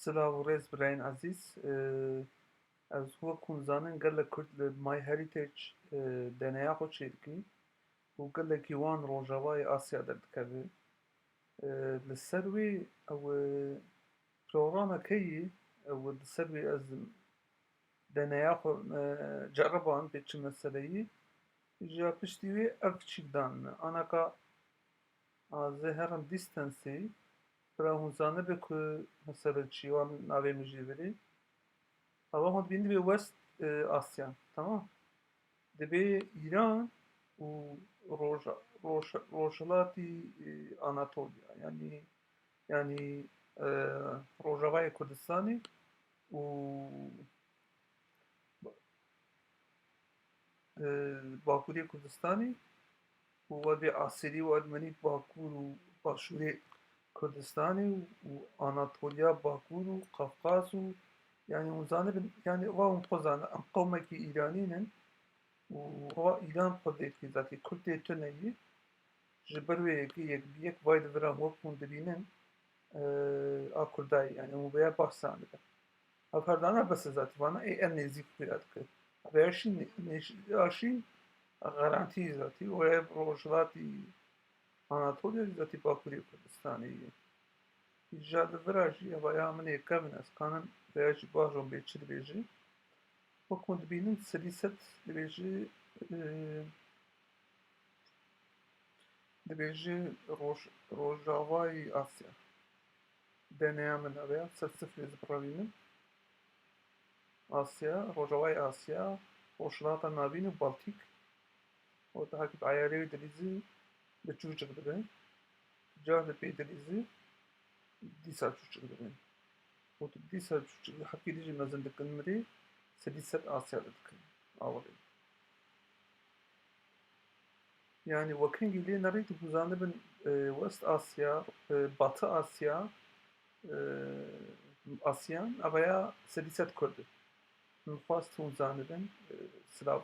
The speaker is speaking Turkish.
Sıla Vorez Brian Aziz از هو کنزانن گله کرد مای هریتیج دنیا خو چیرکی و گله کیوان روجاوای آسیا در دکوی لسروی او پروگرام کی او لسروی از دنیا خو جربان به چه مسئله ای؟ جا پشتیوی اف چیدان آنکا از هرم دیستنسی. Hûn zanibe ku mesele çi wan navê min jî virî. Ava hûn dibînin dibe West Asyan temam. Dibe İran û Roja Roj Rojhilatî Anatolya yanî yanî Rojavayê Kurdistanê û Bakurê Kurdistanê û vedê Asêrî û Ermenî Bakur û Başûrê Kurdistanê û Anatolya Bakur û Qafqaz û yanî hûn zanibin yanî va hûn xwe zanin em qewmekî Îranî ne û va Îran xwe vekî zetî Kurdê tune yê ji ber wê yekê yek bi yek vay diviran wek hûn dibînin a Kurdayê. Ev herdana bes e zetî vana ê ev nêzik xuya dike. Vêya şîn ya şîn garantî zetî û ev Rojhilatî Anatolya jî zetî Bakurê Kurdistanê ye. Ji ya divira jî evaya min ê kevin ez kanim vêya jî bajon çi dibêje. Wek hûn dibînin sedî sed dibêje dibêje Roj Rojavayê Asya. Deneya min ev e sed sifrê. Asya, Rojavayê Asya, Rojhilata Navîn û Baltîk bi eyarê wê dilîzî bi çûçik dibe. Cah li pê dilîzî dîsa çûçik dibe. û tu dîsa çûçik hekî dijî mezin dikin mirê sedî sed Asya dikin awirê. Yani wekî lê nerê tu hûn zanibin West Asya, Batı Asya Asyan evaya sedî sed Kurd e. Min xwast hûn zanibin silav